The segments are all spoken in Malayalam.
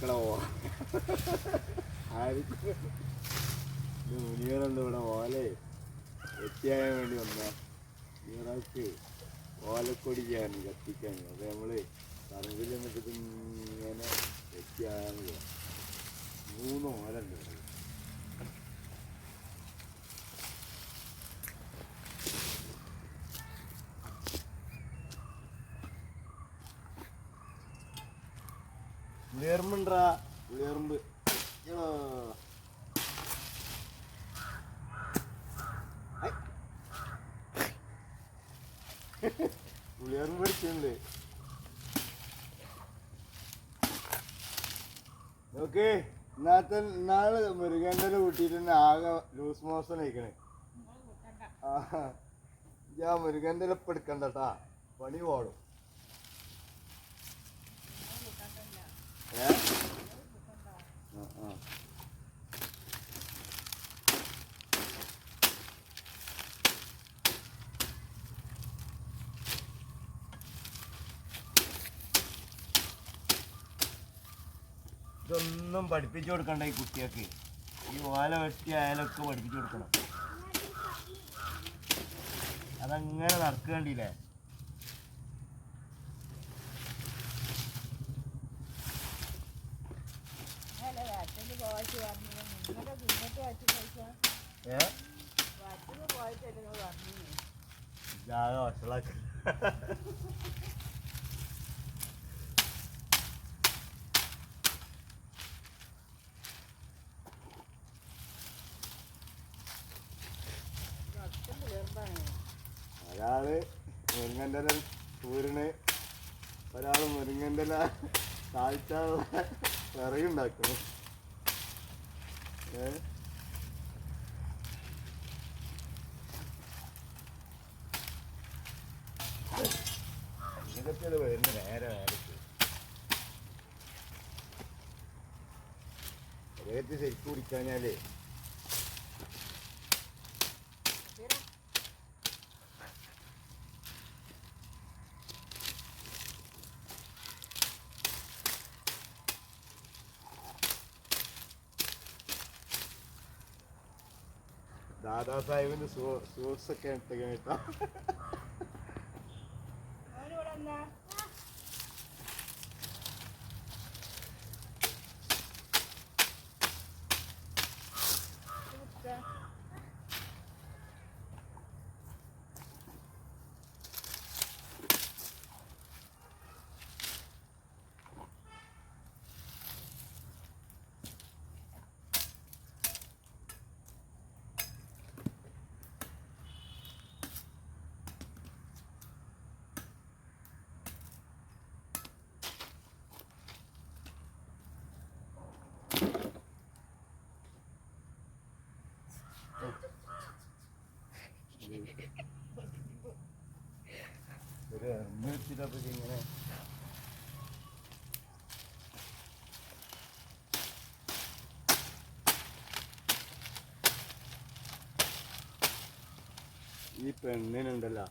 പോവാ ആർക്ക് മുനിയറുണ്ട് ഇവിടെ ഓലെ വെട്ടിയാകാൻ വേണ്ടി വന്ന. ഇവർക്ക് ഓലക്കൊടി ചെയ്യാൻ കത്തിക്കാൻ. അത് നമ്മൾ പറമ്പിൽ എന്നിട്ട് ഇങ്ങനെ വെട്ടിയാകാൻ പോവാ മൂന്ന് ഓലുണ്ട് ഇവിടെ. ഉയർമ്പ് പിടിച്ചിട്ടുണ്ട് നോക്ക് ഇന്നത്തെ ഇന്നാൾ മുരുകന്റെ കൂട്ടിയിട്ട് ആകെ ലൂസ് മോശം നയിക്കണേ ഞാൻ മുരുകന്റെ എടുക്കണ്ട കേട്ടാ പണി പോടും ഇതൊന്നും പഠിപ്പിച്ചു കൊടുക്കണ്ട ഈ കുട്ടിയൊക്കെ ഈ ഓല വെട്ടി അയാലൊക്കെ പഠിപ്പിച്ചു കൊടുക്കണം. അതങ്ങനെ നടക്കേണ്ടില്ലേ? ഏ? ഒരാൾ മുരുങ്ങന്റെ ഊരിന് ഒരാൾ മുരുങ്ങന്റെ ഇല താഴ്ചയുള്ള വിറകുണ്ടാക്കുന്നു ഏ ഇതൊക്കെ വരുന്ന നേരെ നേരത്ത് റേറ്റ് ശരിക്കും കുടിക്കാഞ്ഞാലേ? ദാദാ സാഹിബിന്റെ സൂട്ട്സ് ഒക്കെ ഇട്ട് കേട്ടോ ഒരു എണ്ണിച്ചിട്ടപ്പോ ഇങ്ങനെ. ഈ പെണ്ണിനുണ്ടല്ലോ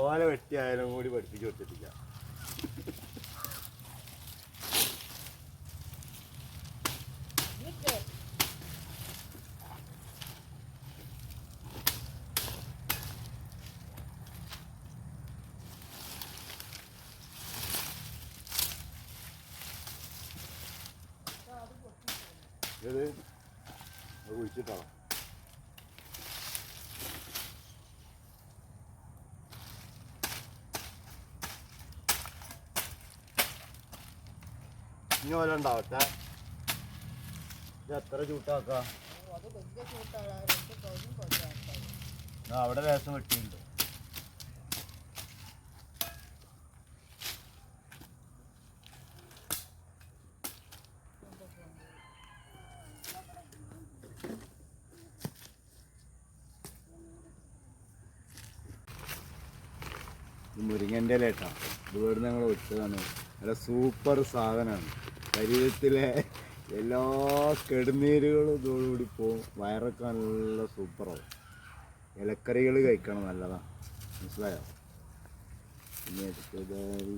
ഓല വെട്ടിയായാലും കൂടി പഠിപ്പിച്ചു കൊടുത്തിട്ടില്ല. ഇത് കുഴിച്ചിട്ടോ. ഇനി ഓല ഉണ്ടാവട്ടെ ഇത് എത്ര ചൂട്ടാക്കാം? അവിടെ രസം വെട്ടിയുണ്ട് മുരിങ്ങന്റെ ഇലേട്ടാ ഇത് ഞങ്ങൾ ഒറ്റതാണ് നല്ല സൂപ്പർ സാധനമാണ്. ശരീരത്തിലെ എല്ലാ കെടുനീരുകളും ഇതോടുകൂടി പോവും. വയറൊക്കെ നല്ല സൂപ്പറാവും. ഇലക്കറികൾ കഴിക്കണം നല്ലതാണ് മനസ്സിലായോ? അടുത്തതായി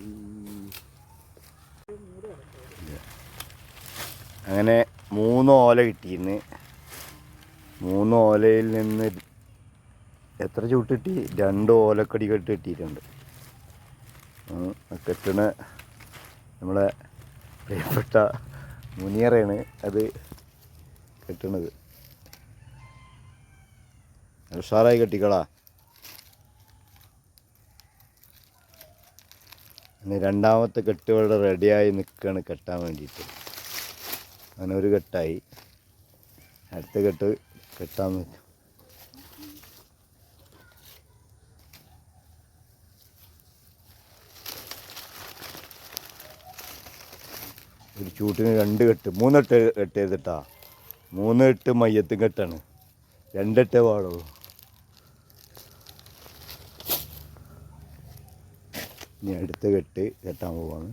അങ്ങനെ മൂന്ന് ഓല കിട്ടിയിരുന്നു മൂന്ന് ഓലയിൽ നിന്ന് എത്ര ചൂട്ട് രണ്ട് ഓലക്കടി കെട്ട് കിട്ടിയിട്ടുണ്ട്. കെട്ടണ നമ്മളെ പ്രിയപ്പെട്ട മുനിയറയാണ് അത് കെട്ടണത്. ഉഷാറായി കെട്ടിക്കളാ. ഇനി രണ്ടാമത്തെ കെട്ട് ഇവിടെ റെഡിയായി നിൽക്കുകയാണ് കെട്ടാൻ വേണ്ടിയിട്ട്. അങ്ങനെ ഒരു കെട്ടായി. അടുത്ത കെട്ട് കെട്ടാൻ നിൽക്കും ഒരു ചൂട്ടിന് രണ്ട് കെട്ട് മൂന്നെട്ട് കെട്ട് ചെയ്തിട്ടാ. മൂന്ന് കെട്ട് മയ്യത്തും കെട്ടാണ്. രണ്ടെട്ടേ പാടുള്ളൂ. ഇനി അടുത്ത കെട്ട് കെട്ടാൻ പോവാണ്.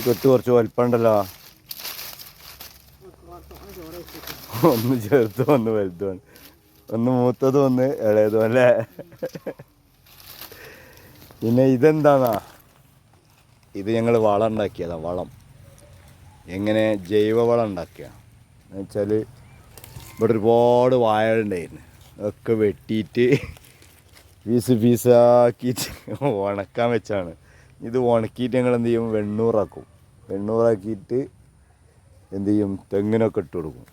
ഈ കെട്ട് കുറച്ച് വലിപ്പമുണ്ടല്ലോ. ഒന്ന് ചെറുതും ഒന്ന് വലുതുമാണ് ഒന്ന് മൂത്തതും ഒന്ന് ഇളയതും അല്ലേ? പിന്നെ ഇതെന്താന്നാ? ഇത് ഞങ്ങൾ വളം ഉണ്ടാക്കിയതാ വളം. എങ്ങനെ ജൈവ വളം ഉണ്ടാക്കിയ എന്ന് വെച്ചാൽ ഇവിടെ ഒരുപാട് വാഴകളുണ്ടായിരുന്നു ഒക്കെ വെട്ടിയിട്ട് പീസ് പീസാക്കിയിട്ട് ഉണക്കാൻ വെച്ചാണ്. ഇത് ഉണക്കിയിട്ട് ഞങ്ങൾ എന്ത് ചെയ്യും? വെണ്ണൂറാക്കും. വെണ്ണൂറാക്കിയിട്ട് എന്ത് ചെയ്യും? തെങ്ങിനൊക്കെ ഇട്ട് കൊടുക്കും.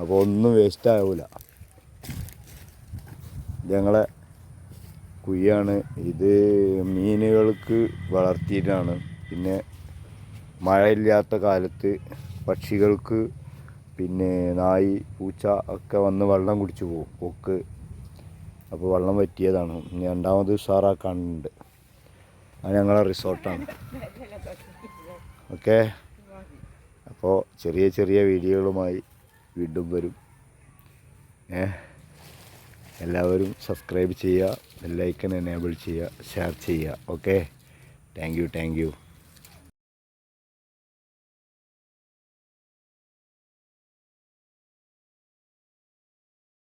അപ്പോൾ ഒന്നും വേസ്റ്റ് ആവില്ല ഞങ്ങളെ കുയ്യാണ്. ഇത് മീനുകൾക്ക് വളർത്തിയിട്ടാണ്. പിന്നെ മഴയില്ലാത്ത കാലത്ത് പക്ഷികൾക്ക് പിന്നെ നായി പൂച്ച ഒക്കെ വന്ന് വെള്ളം കുടിച്ചു പോകും. കൊക്ക് അപ്പോൾ വെള്ളം പറ്റിയതാണ് രണ്ടാമത് ഉഷാറാക്കാനുണ്ട്. അത് ഞങ്ങളെ റിസോർട്ടാണ് ഓക്കെ? അപ്പോൾ ചെറിയ ചെറിയ വീഡിയോകളുമായി വീണ്ടും വരും. എല്ലാവരും സബ്സ്ക്രൈബ് ചെയ്യുക ബെല്ലൈക്കൺ എനേബിൾ ചെയ്യുക ഷെയർ ചെയ്യുക. Okay? Thank you thank you